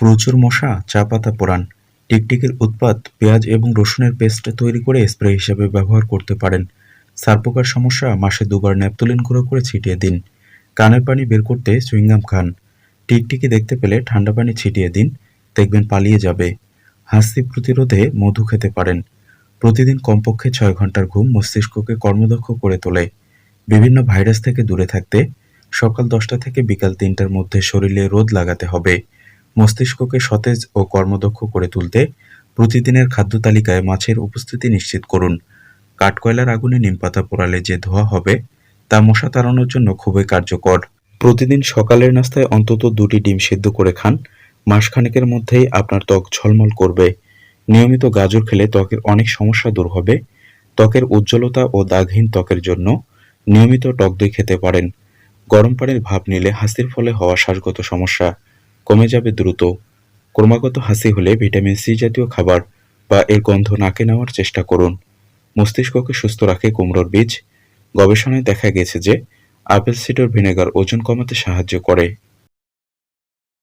প্রচুর মশা, চা পাতা পোড়ান, টিকটিকির উৎপাত, পেঁয়াজ এবং রসুনের পেস্ট তৈরি করে স্প্রে হিসেবে ব্যবহার করতে পারেন। সারপোকার সমস্যা, মাসে দুবার ন্যাপথলিন গুঁড়ো করে ছিটিয়ে দিন। কানের পানি বের করতে চুইংগাম খান। টিকটিকি দেখতে পেলে ঠান্ডা পানি ছিটিয়ে দিন, দেখবেন পালিয়ে যাবে। হাসি প্রতিরোধে মধু খেতে পারেন। প্রতিদিন কমপক্ষে ছয় ঘণ্টার ঘুম মস্তিষ্ককে কর্মদক্ষ করে তোলে। বিভিন্ন ভাইরাস থেকে দূরে থাকতে সকাল দশটা থেকে বিকাল তিনটার মধ্যে শরীরে রোদ লাগাতে হবে। মস্তিষ্ককে সতেজ ও কর্মদক্ষ করে তুলতে প্রতিদিনের খাদ্য তালিকায় মাছের উপস্থিতি নিশ্চিত করুন। কাঠকয়লার আগুনে নিমপাতা পোড়ালে যে ধোয়া হবে, তা মশা তাড়ানোর জন্য খুবই কার্যকর। প্রতিদিন সকালের নাস্তায় অন্তত দুটি ডিম সিদ্ধ করে খান। মাসখানেকের মধ্যেই আপনার ত্বক ঝলমল করবে। নিয়মিত গাজর খেলে ত্বকের অনেক সমস্যা দূর হবে। ত্বকের উজ্জ্বলতা ও দাগহীন ত্বকের জন্য নিয়মিত টক দই খেতে পারেন। গরম পানির ভাপ নিলে হাসির ফলে হওয়া শ্বাসগত সমস্যা। কমে যাবে দ্রুত। ক্রমাগত হাসি হলে ভিটামিন সি জাতীয় খাবার বা এর গন্ধ নাকে নেওয়ার চেষ্টা করুন। মস্তিষ্ককে সুস্থ রাখে কুমড়োর বীজ। গবেষণায় দেখা গেছে যে, আপেল সিডর ভিনেগার ওজন কমাতে সাহায্য করে।